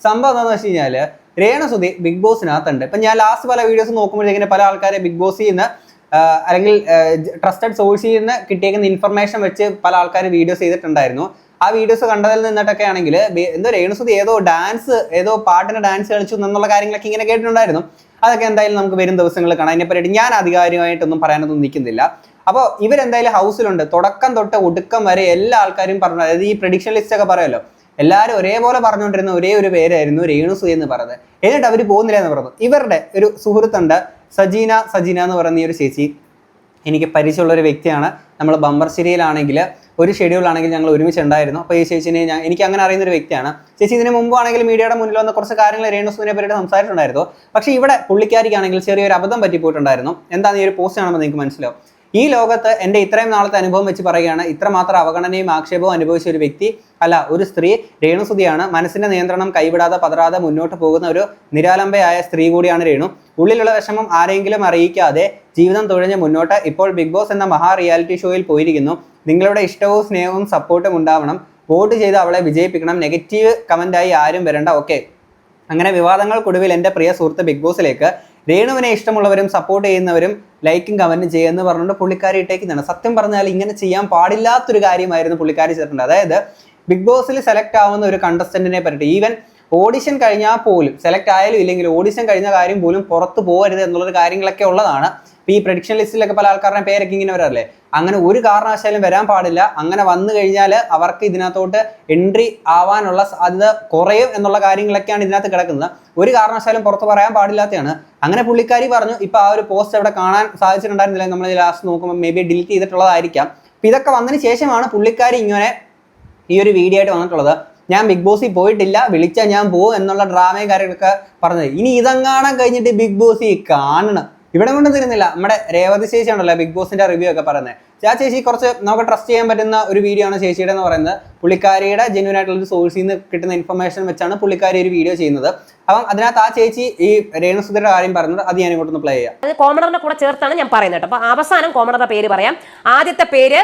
സംഭവം എന്താണെന്ന് വെച്ച് കഴിഞ്ഞാൽ രേണുസുതി ബിഗ് ബോസിനകത്തുണ്ട് ഇപ്പം ഞാൻ ലാസ്റ്റ് പല വീഡിയോസ് നോക്കുമ്പോഴത്തേക്കിന് പല ആൾക്കാരെ ബിഗ് ബോസിൽ നിന്ന് അല്ലെങ്കിൽ ട്രസ്റ്റഡ് സോഴ്സിൽ നിന്ന് കിട്ടിയേക്കുന്ന ഇൻഫർമേഷൻ വെച്ച് പല ആൾക്കാർ വീഡിയോസ് ചെയ്തിട്ടുണ്ടായിരുന്നു. ആ വീഡിയോസ് കണ്ടതിൽ നിന്നിട്ടൊക്കെ ആണെങ്കിൽ എന്തോ രേണുസുതി ഏതോ ഡാൻസ് ഏതോ പാട്ടിന് ഡാൻസ് കളിച്ചു എന്നുള്ള കാര്യങ്ങളൊക്കെ ഇങ്ങനെ കേട്ടിട്ടുണ്ടായിരുന്നു. അതൊക്കെ എന്തായാലും നമുക്ക് വരും ദിവസങ്ങളിൽ കാണാം. അതിനെപ്പറ്റി ഞാൻ അധികാരികമായിട്ടൊന്നും പറയാനൊന്നും നിൽക്കുന്നില്ല. അപ്പോൾ ഇവരെന്തായാലും ഹൗസിലുണ്ട്. തുടക്കം തൊട്ട് ഒടുക്കം വരെ എല്ലാ ആൾക്കാരും പറഞ്ഞു. അതായത് ഈ പ്രഡിക്ഷൻ ലിസ്റ്റ് ഒക്കെ പറയുമല്ലോ. എല്ലാവരും ഒരേപോലെ പറഞ്ഞുകൊണ്ടിരുന്ന ഒരേ ഒരു പേരായിരുന്നു രേണുസു എന്ന് പറയുന്നത്. എന്നിട്ട് അവർ പോകുന്നില്ല എന്ന് പറഞ്ഞു ഇവരുടെ ഒരു സുഹൃത്തുണ്ട് സജീന സജീന എന്ന് പറയുന്ന ഈ ഒരു ചേച്ചി. എനിക്ക് പരിചയമുള്ള ഒരു വ്യക്തിയാണ്. നമ്മൾ ബമ്പർശ്ശേരിയിലാണെങ്കിൽ ഒരു ഷെഡ്യൂളാണെങ്കിൽ ഞങ്ങൾ ഒരുമിച്ച് ഉണ്ടായിരുന്നു അപ്പോൾ ഈ ചേച്ചിനെ ഞാൻ എനിക്ക് അങ്ങനെ അറിയുന്ന ഒരു വ്യക്തിയാണ്. ചേച്ചി ഇതിന് മുമ്പ് ആണെങ്കിൽ മീഡിയയുടെ മുന്നിൽ വന്ന കുറച്ച് കാര്യങ്ങൾ രേണുസുവിനെ പേരുടെ സംസാരിച്ചിട്ടുണ്ടായിരുന്നു. പക്ഷേ ഇവിടെ പുള്ളിക്കാരിക്കാണെങ്കിൽ ചെറിയൊരു അബദ്ധം പറ്റിപ്പോയിട്ടുണ്ടായിരുന്നു. എന്താണ് ഈ ഒരു പോസ്റ്റ് കാണുമ്പോൾ നിങ്ങൾക്ക് മനസ്സിലാവും? ഈ ലോകത്ത് എന്റെ ഇത്രയും നാളത്തെ അനുഭവം വെച്ച് പറയുകയാണ് ഇത്രമാത്രം അവഗണനയും ആക്ഷേപവും അനുഭവിച്ച ഒരു വ്യക്തി അല്ല ഒരു സ്ത്രീ രേണുസുതിയാണ് മനസ്സിന്റെ നിയന്ത്രണം കൈവിടാതെ പതറാതെ മുന്നോട്ട് പോകുന്ന ഒരു നിരാലംബയായ സ്ത്രീ കൂടിയാണ് രേണു. ഉള്ളിലുള്ള വിഷമം ആരെങ്കിലും അറിയിക്കാതെ ജീവിതം തുഴഞ്ഞ് മുന്നോട്ട്. ഇപ്പോൾ ബിഗ് ബോസ് എന്ന മഹാ റിയാലിറ്റി ഷോയിൽ പോയിരിക്കുന്നു. നിങ്ങളുടെ ഇഷ്ടവും സ്നേഹവും സപ്പോർട്ടും ഉണ്ടാവണം. വോട്ട് ചെയ്ത് അവളെ വിജയിപ്പിക്കണം. നെഗറ്റീവ് കമന്റായി ആരും വരണ്ട. ഓക്കെ അങ്ങനെ വിവാദങ്ങൾക്കൊടുവിൽ എന്റെ പ്രിയ സുഹൃത്ത് ബിഗ് ബോസിലേക്ക് രേണുവിനെ ഇഷ്ടമുള്ളവരും സപ്പോർട്ട് ചെയ്യുന്നവരും ലൈക്കും കമന്റും ചെയ്യുമെന്ന് പറഞ്ഞുകൊണ്ട് പുള്ളിക്കാരി ഇട്ടേക്കുന്നതാണ് സത്യം പറഞ്ഞാൽ ഇങ്ങനെ ചെയ്യാൻ പാടില്ലാത്തൊരു കാര്യമായിരുന്നു പുള്ളിക്കാരി ചെയ്തിട്ടുണ്ട് അതായത് ബിഗ് ബോസിൽ സെലക്ട് ആവുന്ന ഒരു കണ്ടസ്റ്റന്റിനെ പറ്റിയിട്ട് ഈവൻ ഓഡിഷൻ കഴിഞ്ഞാൽ പോലും സെലക്ട് ആയാലും ഇല്ലെങ്കിൽ ഓഡിഷൻ കഴിഞ്ഞ കാര്യം പോലും പുറത്ത് പോകരുത് എന്നുള്ളൊരു കാര്യങ്ങളൊക്കെ ഉള്ളതാണ്. ഈ പ്രഡിക്ഷൻ ലിസ്റ്റിലൊക്കെ പല ആൾക്കാരുടെ പേരൊക്കെ ഇങ്ങനെ വരാറില്ലേ അങ്ങനെ ഒരു കാരണവശാലും വരാൻ പാടില്ല. അങ്ങനെ വന്നു കഴിഞ്ഞാൽ അവർക്ക് ഇതിനകത്തോട്ട് എൻട്രി ആവാനുള്ള സാധ്യത കുറയും എന്നുള്ള കാര്യങ്ങളൊക്കെയാണ് ഇതിനകത്ത് കിടക്കുന്നത്. ഒരു കാരണവശാലും പുറത്ത് പറയാൻ പാടില്ലാത്തതാണ് അങ്ങനെ പുള്ളിക്കാരി പറഞ്ഞു ഇപ്പൊ ആ ഒരു പോസ്റ്റ് അവിടെ കാണാൻ സാധിച്ചിട്ടുണ്ടായിരുന്നില്ല നമ്മൾ ലാസ്റ്റ് നോക്കുമ്പോൾ മേ ബി ഡിലീറ്റ് ചെയ്തിട്ടുള്ളതായിരിക്കാം. ഇതൊക്കെ വന്നതിന് ശേഷമാണ് പുള്ളിക്കാരി ഇങ്ങനെ ഈ ഒരു വീഡിയോ ആയിട്ട് വന്നിട്ടുള്ളത്. ഞാൻ ബിഗ് ബോസിൽ പോയിട്ടില്ല വിളിച്ചാൽ ഞാൻ പോകും എന്നുള്ള ഡ്രാമയും കാര്യങ്ങളൊക്കെ പറഞ്ഞത്. ഇനി ഇതങ്ങാണാൻ കഴിഞ്ഞിട്ട് ബിഗ് ബോസി കാണണം. ഇവിടെ കൊണ്ട് തരുന്നില്ല. നമ്മുടെ രേവതി ചേച്ചി ബിഗ് ബോസിന്റെ റിവ്യൂ ഒക്കെ പറയുന്നത്. ആ ചേച്ചി കുറച്ച് നമുക്ക് ട്രസ്റ്റ് ചെയ്യാൻ പറ്റുന്ന ഒരു വീഡിയോ ആണ് ചേച്ചിയുടെ എന്ന് പറയുന്നത്. പുള്ളിക്കാരിയുടെ ജെന്യൂൻ ആയിട്ടുള്ള ഒരു സോഴ്സിൽ നിന്ന് കിട്ടുന്ന ഇൻഫർമേഷൻ വെച്ചാണ് പുള്ളിക്കാരി ഒരു വീഡിയോ ചെയ്യുന്നത്. അപ്പം അതിനകത്ത് ആ ചേച്ചി ഈ രേണുസുധയുടെ കാര്യം പറഞ്ഞത് അത് ഞാൻ ഇങ്ങോട്ടൊന്ന് പ്ലേ ചെയ്യാം. അത് കോമണറിനെ കൂടെ ചേർത്താണ് ഞാൻ പറയുന്നത് അപ്പൊ അവസാനം കോമണറുടെ പേര് പറയാം. ആദ്യത്തെ പേര്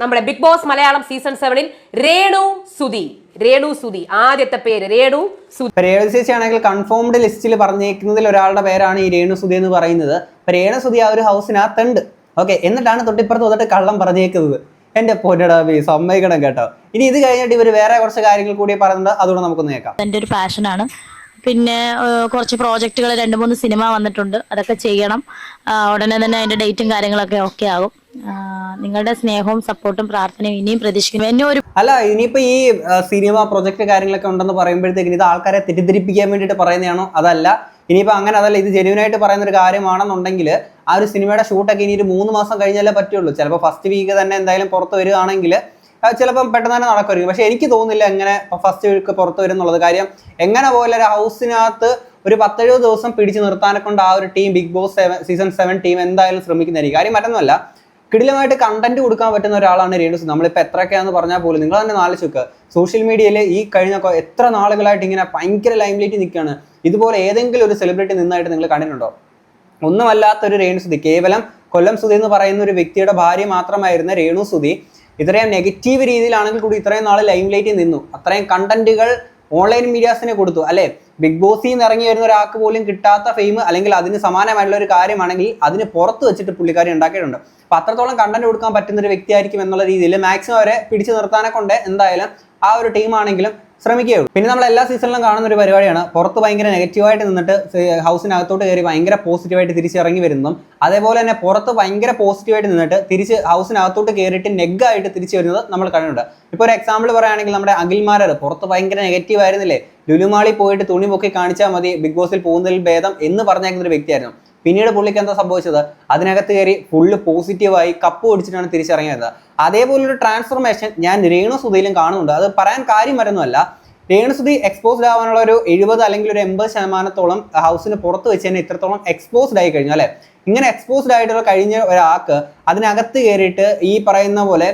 നമ്മുടെ ബിഗ് ബോസ് മലയാളം സീസൺ സെവനിൽ രേണു സുധി. രേണു സുധി. ആദ്യത്തെ പേര് രേണു രേവതി ചേച്ചി ആണെങ്കിൽ കൺഫേംഡ് ലിസ്റ്റിൽ പറഞ്ഞേക്കുന്നതിൽ ഒരാളുടെ പേരാണ് ഈ രേണു സുതി എന്ന് പറയുന്നത്. രേണു സുതി ആ ഒരു ഹൗസിനകത്തുണ്ട്. ഓക്കെ എന്നിട്ടാണ് തൊട്ടിപ്പുറത്ത് വന്നിട്ട് കള്ളം പറഞ്ഞേക്കുന്നത്. എന്റെ പൊന്നടാബി സമ്മതിക്കണം കേട്ടോ. ഇനി ഇത് കഴിഞ്ഞിട്ട് ഇവർ വേറെ കുറച്ച് കാര്യങ്ങൾ കൂടി പറയുന്നുണ്ട്. അതുകൊണ്ട് നമുക്കൊന്ന് കേൾക്കാം. എന്റെ ഒരു പാഷനാണ് പിന്നെ കുറച്ച് പ്രോജക്റ്റുകൾ രണ്ട് മൂന്ന് സിനിമ വന്നിട്ടുണ്ട്. അതൊക്കെ ചെയ്യണം. ഉടനെ തന്നെ അതിന്റെ ഡേറ്റും കാര്യങ്ങളൊക്കെ ഓക്കെ ആകും. നിങ്ങളുടെ സ്നേഹവും സപ്പോർട്ടും പ്രാർത്ഥനയും ഇനിയും പ്രതീക്ഷിക്കുന്നു. എന്നെ ഒരു അല്ല ഇനിയിപ്പോ ഈ സിനിമ പ്രൊജക്ട് കാര്യങ്ങളൊക്കെ ഉണ്ടെന്ന് പറയുമ്പോഴത്തേക്കും ഇത് ആൾക്കാരെ തെറ്റിദ്ധരിപ്പിക്കാൻ വേണ്ടിയിട്ട് പറയുന്നതാണോ? അതല്ല. ഇനിയിപ്പോ അങ്ങനെ അതല്ല ഇത് ജെന്യൂനായിട്ട് പറയുന്ന ഒരു കാര്യമാണെന്നുണ്ടെങ്കിൽ ആ ഒരു സിനിമയുടെ ഷൂട്ടൊക്കെ ഇനി ഒരു മൂന്ന് മാസം കഴിഞ്ഞാലേ പറ്റുള്ളൂ. ചിലപ്പോൾ ഫസ്റ്റ് വീക്ക് തന്നെ എന്തായാലും പുറത്ത് വരികയാണെങ്കിൽ ചിലപ്പം പെട്ടെന്ന് തന്നെ നടക്കുമായിരിക്കും. പക്ഷെ എനിക്ക് തോന്നുന്നില്ല എങ്ങനെ ഫസ്റ്റ് വീക്ക് പുറത്ത് വരും എന്നുള്ളത് കാര്യം എങ്ങനെ പോലെ ഒരു ഹൗസിനകത്ത് ഒരു പത്തെഴുപത് ദിവസം പിടിച്ചു നിർത്താനെ കൊണ്ട് ആ ഒരു team Bigg Boss season seven team എന്തായാലും ശ്രമിക്കുന്നതായിരിക്കും. കാര്യം മറ്റൊന്നുമല്ല കിടിലമായിട്ട് കണ്ടന്റ് കൊടുക്കാൻ പറ്റുന്ന ഒരാളാണ് രേണുസ്. നമ്മളിപ്പോൾ എത്രയൊക്കെയാണെന്ന് പറഞ്ഞാൽ പോലും നിങ്ങൾ തന്നെ നാല് ചുക്ക് സോഷ്യൽ മീഡിയയിൽ ഈ കഴിഞ്ഞ എത്ര നാളുകളായിട്ട് ഇങ്ങനെ ഭയങ്കര ലൈംലൈറ്റ് നിൽക്കുകയാണ്. ഇതുപോലെ ഏതെങ്കിലും ഒരു സെലിബ്രിറ്റി നിന്നായിട്ട് നിങ്ങൾ കണ്ടിട്ടുണ്ടോ? ഒന്നുമല്ലാത്തൊരു രേണു സുധി. കേവലം കൊല്ലം സുധി എന്ന് പറയുന്ന ഒരു വ്യക്തിയുടെ ഭാര്യ മാത്രമായിരുന്ന രേണു സുധി ഇത്രയും നെഗറ്റീവ് രീതിയിലാണെങ്കിൽ കൂടി ഇത്രയും നാൾ ലൈംലൈറ്റിൽ നിന്നു. അത്രയും കണ്ടന്റുകൾ ഓൺലൈൻ മീഡിയാസിനെ കൊടുത്തു. അല്ലെ? ബിഗ് ബോസിൽ നിന്ന് ഇറങ്ങി വരുന്ന ഒരാൾക്ക് പോലും കിട്ടാത്ത ഫെയിം അല്ലെങ്കിൽ അതിന് സമാനമായിട്ടുള്ള ഒരു കാര്യമാണെങ്കിൽ അതിന് പുറത്ത് വെച്ചിട്ട് പുള്ളിക്കാരി ഉണ്ടാക്കിയിട്ടുണ്ട്. അപ്പൊ അത്രത്തോളം കണ്ടന്റ് കൊടുക്കാൻ പറ്റുന്ന ഒരു വ്യക്തിയായിരിക്കും എന്നുള്ള രീതിയിൽ മാക്സിമം അവരെ പിടിച്ചു നിർത്താനെ കൊണ്ട് എന്തായാലും ആ ഒരു ടീമാണെങ്കിലും ശ്രമിക്കുകയുള്ളൂ പിന്നെ നമ്മൾ എല്ലാ സീസണിലും കാണുന്ന ഒരു പരിപാടിയാണ്. പുറത്ത് ഭയങ്കര നെഗറ്റീവായിട്ട് നിന്നിട്ട് ഹൗസിനകത്തോട്ട് കയറി ഭയങ്കര പോസിറ്റീവായിട്ട് തിരിച്ചിറങ്ങി വരുന്നതും അതേപോലെ തന്നെ പുറത്ത് ഭയങ്കര പോസിറ്റീവായിട്ട് നിന്നിട്ട് തിരിച്ച് ഹൗസിനകത്തോട്ട് കയറിയിട്ട് നെഗായിട്ട് തിരിച്ചു വരുന്നത് നമ്മൾ കണ്ടിട്ടുണ്ട്. ഇപ്പോൾ ഒരു എക്സാമ്പിൾ പറയുകയാണെങ്കിൽ നമ്മുടെ അഖിൽമാരർ പുറത്ത് ഭയങ്കര നെഗറ്റീവ് ആയിരുന്നില്ലേ ലുലുമാളി പോയിട്ട് തുണി പൊക്കി കാണിച്ചാൽ മതി ബിഗ് ബോസിൽ പോകുന്നതിൽ ഭേദം എന്ന് പറഞ്ഞേക്കുന്ന ഒരു വ്യക്തിയായിരുന്നു. പിന്നീട് പുള്ളിക്ക് എന്താ സംഭവിച്ചത്? അതിനകത്ത് കയറി ഫുള്ള് പോസിറ്റീവായി കപ്പ് ഓടിച്ചിട്ടാണ് തിരിച്ചിറങ്ങിയത്. അതേപോലെ ഒരു ട്രാൻസ്ഫോർമേഷൻ ഞാൻ രേണു സുധയിലും കാണുന്നുണ്ട്. അത് പറയാൻ കാര്യം വരുന്നതല്ല രേണുസുതി എക്സ്പോസ്ഡ് ആവാനുള്ള ഒരു എഴുപത് അല്ലെങ്കിൽ ഒരു എൺപത് ശതമാനത്തോളം ഹൗസിന് പുറത്ത് വെച്ച് തന്നെ ഇത്രത്തോളം എക്സ്പോസ്ഡ് ആയി കഴിഞ്ഞു അല്ലേ? ഇങ്ങനെ എക്സ്പോസ്ഡ് ആയിട്ടുള്ള കഴിഞ്ഞ ഒരാൾക്ക് അതിനകത്ത് കയറിയിട്ട് ഈ പറയുന്ന പോലെ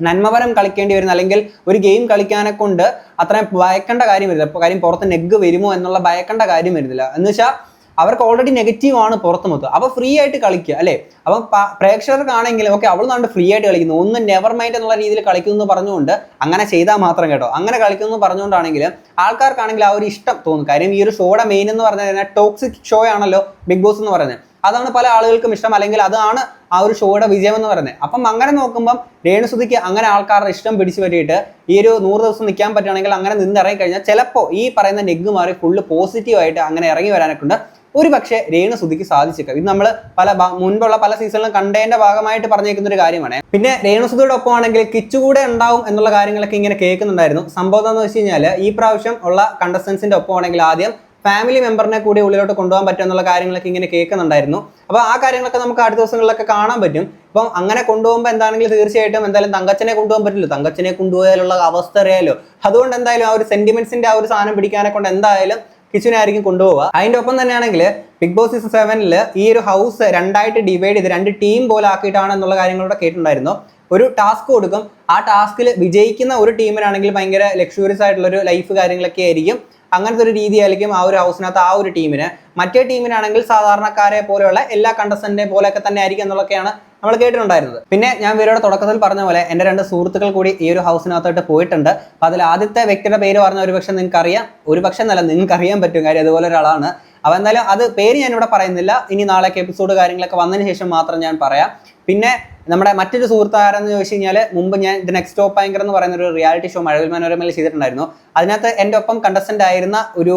നന്മപരം കളിക്കേണ്ടി വരുന്ന അല്ലെങ്കിൽ ഒരു ഗെയിം കളിക്കാനെ കൊണ്ട് അത്രയും ഭയക്കേണ്ട കാര്യം വരുന്നില്ല. കാര്യം പുറത്ത് നെഗ് വരുമോ എന്നുള്ള ഭയക്കേണ്ട കാര്യം വരുന്നില്ല. എന്ന് വെച്ചാൽ അവർക്ക് ഓൾറെഡി നെഗറ്റീവ് ആണ് പുറത്ത് മൊത്തം അപ്പോൾ ഫ്രീ ആയിട്ട് കളിക്കുക അല്ലേ? അപ്പം പ- പ്രേക്ഷകർക്കാണെങ്കിലും ഓക്കെ അവൾ നാണ്ട് ഫ്രീ ആയിട്ട് കളിക്കുന്നു. ഒന്ന് നെവർ മൈൻഡ് എന്നുള്ള രീതിയിൽ കളിക്കുന്നു എന്ന് പറഞ്ഞുകൊണ്ട് അങ്ങനെ ചെയ്താൽ മാത്രം കേട്ടോ. അങ്ങനെ കളിക്കുന്നു പറഞ്ഞുകൊണ്ടാണെങ്കിൽ ആൾക്കാർക്കാണെങ്കിൽ ആ ഒരു ഇഷ്ടം തോന്നും. കാര്യം ഈ ഒരു ഷോയുടെ മെയിൻ എന്ന് പറഞ്ഞു കഴിഞ്ഞാൽ ടോക്സിക് ഷോ ആണല്ലോ ബിഗ് ബോസ് എന്ന് പറയുന്നത്. അതാണ് പല ആളുകൾക്കും ഇഷ്ടം അല്ലെങ്കിൽ അതാണ് ആ ഒരു ഷോയുടെ വിജയം എന്ന് പറയുന്നത്. അപ്പം അങ്ങനെ നോക്കുമ്പം രേണുസുതിക്ക് അങ്ങനെ ആൾക്കാരുടെ ഇഷ്ടം പിടിച്ചു പറ്റിയിട്ട് ഈ ഒരു നൂറ് ദിവസം നിൽക്കാൻ പറ്റുകയാണെങ്കിൽ അങ്ങനെ നിന്ന് കഴിഞ്ഞാൽ ചിലപ്പോൾ ഈ പറയുന്ന നെഗ് മാറി ഫുള്ള് പോസിറ്റീവായിട്ട് അങ്ങനെ ഇറങ്ങി വരാനൊക്കെ ഉണ്ട്. ഒരു പക്ഷേ രേണു സുധിക്ക് സാധിച്ചേക്കാം. ഇത് നമ്മൾ പല മുൻപുള്ള പല സീസണിലും കണ്ടതിന്റെ ഭാഗമായിട്ട് പറഞ്ഞേക്കുന്ന ഒരു കാര്യമാണ്. പിന്നെ രേണുസുതിയുടെ ഒപ്പം ആണെങ്കിൽ കിച്ചു കൂടെ ഉണ്ടാവും എന്നുള്ള കാര്യങ്ങളൊക്കെ ഇങ്ങനെ കേൾക്കുന്നുണ്ടായിരുന്നു. സംഭവം എന്താണെന്ന് വെച്ച് കഴിഞ്ഞാൽ ഈ പ്രാവശ്യം ഉള്ള കണ്ടസ്റ്റൻസിന്റെ ഒപ്പം ആണെങ്കിൽ ആദ്യം ഫാമിലി മെമ്പറിനെ കൂടി ഉള്ളിലോട്ട് കൊണ്ടുപോകാൻ പറ്റും എന്നുള്ള കാര്യങ്ങളൊക്കെ ഇങ്ങനെ കേൾക്കുന്നുണ്ടായിരുന്നു. അപ്പോൾ ആ കാര്യങ്ങളൊക്കെ നമുക്ക് അടുത്ത ദിവസങ്ങളിലൊക്കെ കാണാൻ പറ്റും. അപ്പം അങ്ങനെ കൊണ്ടുപോകുമ്പോൾ എന്താണെങ്കിലും തീർച്ചയായിട്ടും എന്തായാലും തങ്കച്ചനെ കൊണ്ടുപോകാൻ പറ്റില്ല. തങ്കച്ചനെ കൊണ്ടുപോയാലുള്ള അവസ്ഥ അറിയാലോ. അതുകൊണ്ട് എന്തായാലും ആ ഒരു സെന്റിമെന്റ്സിന്റെ ആ ഒരു സാധനം പിടിക്കാനെ കൊണ്ട് എന്തായാലും കിച്ചനെ ആയിരിക്കും കൊണ്ടുപോവുക. അതിന്റെ ഒപ്പം തന്നെയാണെങ്കിൽ ബിഗ് ബോസ് സീസൺ സെവനിൽ ഈ ഒരു ഹൗസ് രണ്ടായിട്ട് ഡിവൈഡ് ചെയ്ത് രണ്ട് ടീം പോലെ ആക്കിയിട്ടാണ് എന്നുള്ള കാര്യങ്ങളൂടെ കേട്ടിട്ടുണ്ടായിരുന്നു. ഒരു ടാസ്ക് കൊടുക്കും. ആ ടാസ്കിൽ വിജയിക്കുന്ന ഒരു ടീമിനാണെങ്കിൽ ഭയങ്കര ലക്ഷറിയസ് ആയിട്ടുള്ള ഒരു ലൈഫ് കാര്യങ്ങളൊക്കെ ആയിരിക്കും. അങ്ങനത്തെ ഒരു രീതിയായിരിക്കും ആ ഒരു ഹൗസിനകത്ത് ആ ഒരു ടീമിന് മറ്റേ ടീമിനാണെങ്കിൽ സാധാരണക്കാരെ പോലെയുള്ള എല്ലാ കണ്ടസ്റ്റന്റിനെ പോലെയൊക്കെ തന്നെ ആയിരിക്കും എന്നുള്ളതൊക്കെയാണ് നമ്മൾ കേട്ടിട്ടുണ്ടായിരുന്നത്. പിന്നെ ഞാൻ ഇവരുടെ തുടക്കത്തിൽ പറഞ്ഞ പോലെ എന്റെ രണ്ട് സുഹൃത്തുക്കൾ കൂടി ഈ ഒരു ഹൗസിനകത്തോട്ട് പോയിട്ടുണ്ട്. അപ്പോൾ അതിൽ ആദ്യത്തെ വ്യക്തിയുടെ പേര് പറഞ്ഞ ഒരു പക്ഷേ നിങ്ങൾക്ക് അറിയാം ഒരു പക്ഷേ എന്നല്ല നിങ്ങൾക്ക് അറിയാൻ പറ്റും കാര്യം അതുപോലെ ഒരാളാണ്. അപ്പോൾ എന്തായാലും അത് പേര് ഞാനിവിടെ പറയുന്നില്ല. ഇനി നാളേക്ക് എപ്പിസോഡ് കാര്യങ്ങളൊക്കെ വന്നതിന് ശേഷം മാത്രം ഞാൻ പറയാം. പിന്നെ നമ്മുടെ മറ്റൊരു സുഹൃത്ത് ആരെന്ന് ചോദിച്ചു കഴിഞ്ഞാൽ മുമ്പ് ഞാൻ ഇത് നെക്സ്റ്റ് ടോപ്പ് ആങ്കർ എന്ന് പറയുന്ന ഒരു റിയാലിറ്റി ഷോ മഴവിൽ മനോരമയിൽ ചെയ്തിട്ടുണ്ടായിരുന്നു. അതിനകത്ത് എന്റെ ഒപ്പം കണ്ടസ്റ്റന്റ് ആയിരുന്ന ഒരു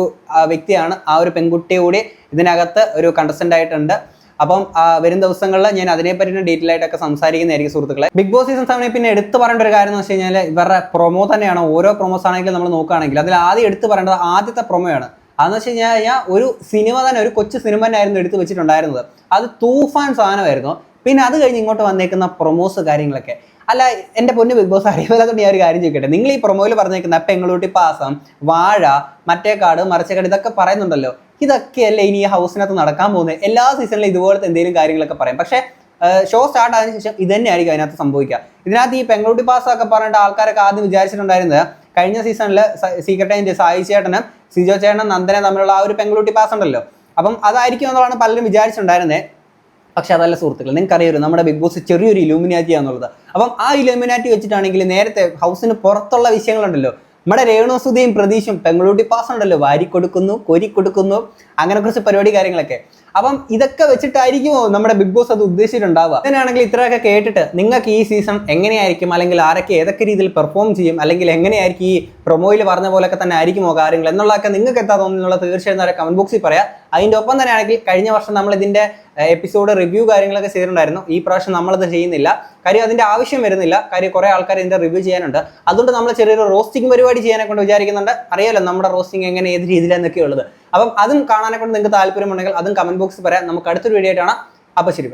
വ്യക്തിയാണ് ആ ഒരു പെൺകുട്ടി കൂടി ഇതിനകത്ത് ഒരു കണ്ടസ്റ്റന്റ് ആയിട്ടുണ്ട്. അപ്പം വരും ദിവസങ്ങളിൽ ഞാൻ അതിനെപ്പറ്റി ഡീറ്റെയിൽ ആയിട്ടൊക്കെ സംസാരിക്കുന്നതായിരിക്കും സുഹൃത്തുക്കളെ. ബിഗ് ബോസ് സീസൺ സെവനെ പിന്നെ എടുത്തു പറയേണ്ട ഒരു കാര്യം എന്ന് വെച്ച് കഴിഞ്ഞാൽ ഇവരുടെ പ്രൊമോ തന്നെയാണ്. ഓരോ പ്രൊമോസ് ആണെങ്കിലും നമ്മൾ നോക്കുകയാണെങ്കിൽ അതിൽ ആദ്യം എടുത്തു പറയേണ്ടത് ആദ്യത്തെ പ്രൊമോയാണ് അതെന്ന് വെച്ച് കഴിഞ്ഞാൽ കഴിഞ്ഞാൽ ഒരു സിനിമ തന്നെ ഒരു കൊച്ചു സിനിമ തന്നെ ആയിരുന്നു എടുത്തു വെച്ചിട്ടുണ്ടായിരുന്നത്. അത് തൂഫാൻ സാധനമായിരുന്നു. പിന്നെ അത് കഴിഞ്ഞ് ഇങ്ങോട്ട് വന്നേക്കുന്ന പ്രൊമോസ് കാര്യങ്ങളൊക്കെ. അല്ല എന്റെ പൊന്ന് ബിഗ് ബോസ് അറിയാത്തതുകൊണ്ട് ഞാൻ ഒരു കാര്യം ചോദിക്കട്ടെ. നിങ്ങൾ ഈ പ്രൊമോയിൽ പറഞ്ഞേക്കുന്ന പെങ്ങളൂട്ടി പാസം വാഴ മറ്റേ കാട് മറച്ചക്കാട് ഇതൊക്കെ പറയുന്നുണ്ടല്ലോ. ഇതൊക്കെയല്ലേ ഇനി ഈ ഹൗസിനകത്ത് നടക്കാൻ പോകുന്നത്? എല്ലാ സീസണിലും ഇതുപോലത്തെ എന്തെങ്കിലും കാര്യങ്ങളൊക്കെ പറയും. പക്ഷേ ഷോ സ്റ്റാർട്ട് ആയതിനു ശേഷം ഇത് തന്നെയായിരിക്കും അതിനകത്ത് സംഭവിക്കുക. ഇതിനകത്ത് ഈ പെങ്ങളൂട്ടി പാസ് ഒക്കെ പറഞ്ഞിട്ട് ആൾക്കാരൊക്കെ ആദ്യം വിചാരിച്ചിട്ടുണ്ടായിരുന്നത് കഴിഞ്ഞ സീസണിൽ സീക്രട്ട് ഏജന്റ് സായി ചേട്ടനും സിജോ ചേട്ടനും നന്ദനെ തമ്മിലുള്ള ആ ഒരു പെങ്ങളൂട്ടി പാസ് ഉണ്ടല്ലോ. അപ്പം അതായിരിക്കും എന്നുള്ളതാണ് പലരും വിചാരിച്ചിട്ടുണ്ടായിരുന്നത് പക്ഷെ അതല്ല സുഹൃത്തുക്കൾ നിങ്ങൾക്ക് അറിയാമല്ലോ നമ്മുടെ ബിഗ് ബോസ് ചെറിയൊരു ഇലൂമിനാറ്റി ആണെന്നുള്ളത് അപ്പം ആ ഇലൂമിനാറ്റി വെച്ചിട്ടാണെങ്കിൽ നേരത്തെ ഹൗസിന് പുറത്തുള്ള വിഷയങ്ങളുണ്ടല്ലോ. നമ്മുടെ രേണുസുതിയും പ്രതീക്ഷും പെങ്ങളൂട്ടി പാസ് ഉണ്ടല്ലോ വാരി കൊടുക്കുന്നു കൊരി കൊടുക്കുന്നു അങ്ങനെ കുറച്ച് പരിപാടി കാര്യങ്ങളൊക്കെ. അപ്പം ഇതൊക്കെ വെച്ചിട്ടായിരിക്കുമോ നമ്മുടെ ബിഗ് ബോസ് അത് ഉദ്ദേശിച്ചിട്ടുണ്ടാവുക? അങ്ങനെയാണെങ്കിൽ ഇത്രയൊക്കെ കേട്ടിട്ട് നിങ്ങൾക്ക് ഈ സീസൺ എങ്ങനെയായിരിക്കും? അല്ലെങ്കിൽ ആരൊക്കെ ഏതൊക്കെ രീതിയിൽ പെർഫോം ചെയ്യും? അല്ലെങ്കിൽ എങ്ങനെയായിരിക്കും ഈ പ്രൊമോയിൽ പറഞ്ഞ പോലൊക്കെ തന്നെ ആയിരിക്കുമോ കാര്യങ്ങൾ? എന്നുള്ളതൊക്കെ നിങ്ങൾക്ക് എന്താ തോന്നുന്നുള്ള തീർച്ചയായും കമന്റ് ബോക്സിൽ പറയാം. അതിന്റെ ഒപ്പം തന്നെയാണെങ്കിൽ കഴിഞ്ഞ വർഷം നമ്മൾ ഇതിന്റെ എപ്പിസോഡ് റിവ്യൂ കാര്യങ്ങളൊക്കെ ചെയ്തിട്ടുണ്ടായിരുന്നു. ഈ പ്രാവശ്യം നമ്മളത് ചെയ്യുന്നില്ല. കാര്യം അതിന്റെ ആവശ്യം വരുന്നില്ല. കാര്യം കുറേ ആൾക്കാർ ഇതിന്റെ റിവ്യൂ ചെയ്യാനുണ്ട്. അതുകൊണ്ട് നമ്മൾ ചെറിയൊരു റോസ്റ്റിംഗ് പരിപാടി ചെയ്യാനെ കൊണ്ട് വിചാരിക്കുന്നുണ്ട്. അറിയാലോ നമ്മുടെ റോസ്റ്റിംഗ് എങ്ങനെ ഏത് രീതിയിലെന്നൊക്കെ ഉള്ളത്. അപ്പം അതും കാണാനെ കൊണ്ട് നിങ്ങൾക്ക് താല്പര്യമുണ്ടെങ്കിൽ അതും കമന്റ് ബോക്സിൽ പറയാം. നമുക്ക് അടുത്തൊരു വീഡിയോ ആയിട്ടാണ് അപ്പോൾ ശരി.